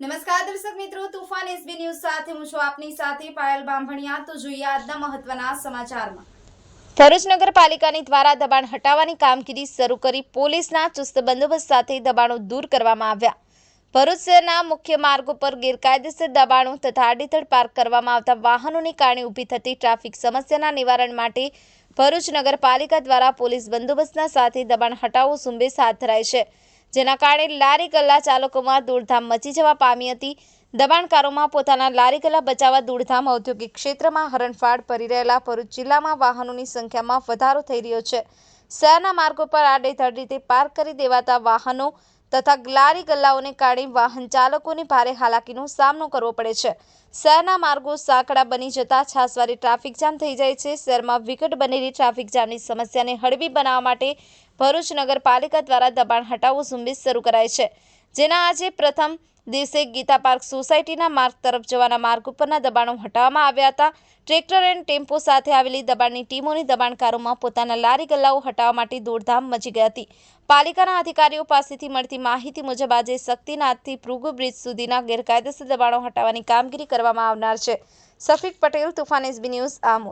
નમસ્કાર દર્શક મિત્રો, તુફાન એસબી ન્યૂઝ સાથે હું છું આપની સાથે પાયલ બાંભણિયા. તો જોઈએ આજના મહત્વના સમાચારમાં. ભરૂચ નગરપાલિકાની દ્વારા દબાણ હટાવવાની કામગીરી શરૂ કરી પોલીસના ચુસ્ત બંદોબસ્ત સાથે દબાણો દૂર કરવામાં આવ્યા. ભરૂચ શહેરના મુખ્ય માર્ગો પર ગેરકાયદેસર દબાણો તથા આડેધડ પાર્ક કરવામાં આવતા વાહનોને કારણે ઊભી થતી ટ્રાફિક સમસ્યાના નિવારણ માટે ભરૂચ નગરપાલિકા દ્વારા પોલીસ બંદોબસ્તના સાથે દબાણ હટાવો ઝુંબેશ હાથ ધરાય છે. જેના કારણે લારી ગલ્લા ચાલકોમાં દોડધામ મચી જવા પામી હતી. દબાણકારોમાં પોતાના લારી ગલ્લા બચાવવા દોડધામ ઔદ્યોગિક ક્ષેત્રમાં હરણફાળ ભરી રહેલા ભરૂચ જિલ્લામાં વાહનોની સંખ્યામાં વધારો થઈ રહ્યો છે. શહેરના માર્ગો પર આડેધડ રીતે પાર્ક કરી દેવાતા વાહનો તથા ગ્લારી ગલ્લાઓને કારણે વાહન ચાલકોને ભારે હાલાકીનો સામનો કરવો પડે છે. શહેરના માર્ગો સાંકડા બની જતા છાસવારી ટ્રાફિક જામ થઈ જાય છે. શહેરમાં વિકટ બનેલી ટ્રાફિક જામની સમસ્યાને હળવી બનાવવા માટે ભરૂચ નગરપાલિકા દ્વારા દબાણ હટાવો ઝુંબેશ શરૂ કરાય છે. જેના આજે પ્રથમ દિવસે ગીતા પાર્ક સોસાયટીના માર્ગ તરફ જવાના માર્ગ ઉપરના દબાણો હટાવવામાં આવ્યા હતા. ટ્રેક્ટર એન્ડ ટેમ્પો સાથે આવેલી દબાણની ટીમોની દબાણકારોમાં પોતાના લારી ગલ્લાઓ હટાવવા માટે દોડધામ મચી ગઈ હતી. પાલિકાના અધિકારીઓ પાસેથી મળતી માહિતી મુજબ આજે શક્તિનાથથી ભૃગુ બ્રિજ સુધીના ગેરકાયદેસર દબાણો હટાવવાની કામગીરી કરવામાં આવનાર છે. Safiq Patel, Tufan SB news Amod.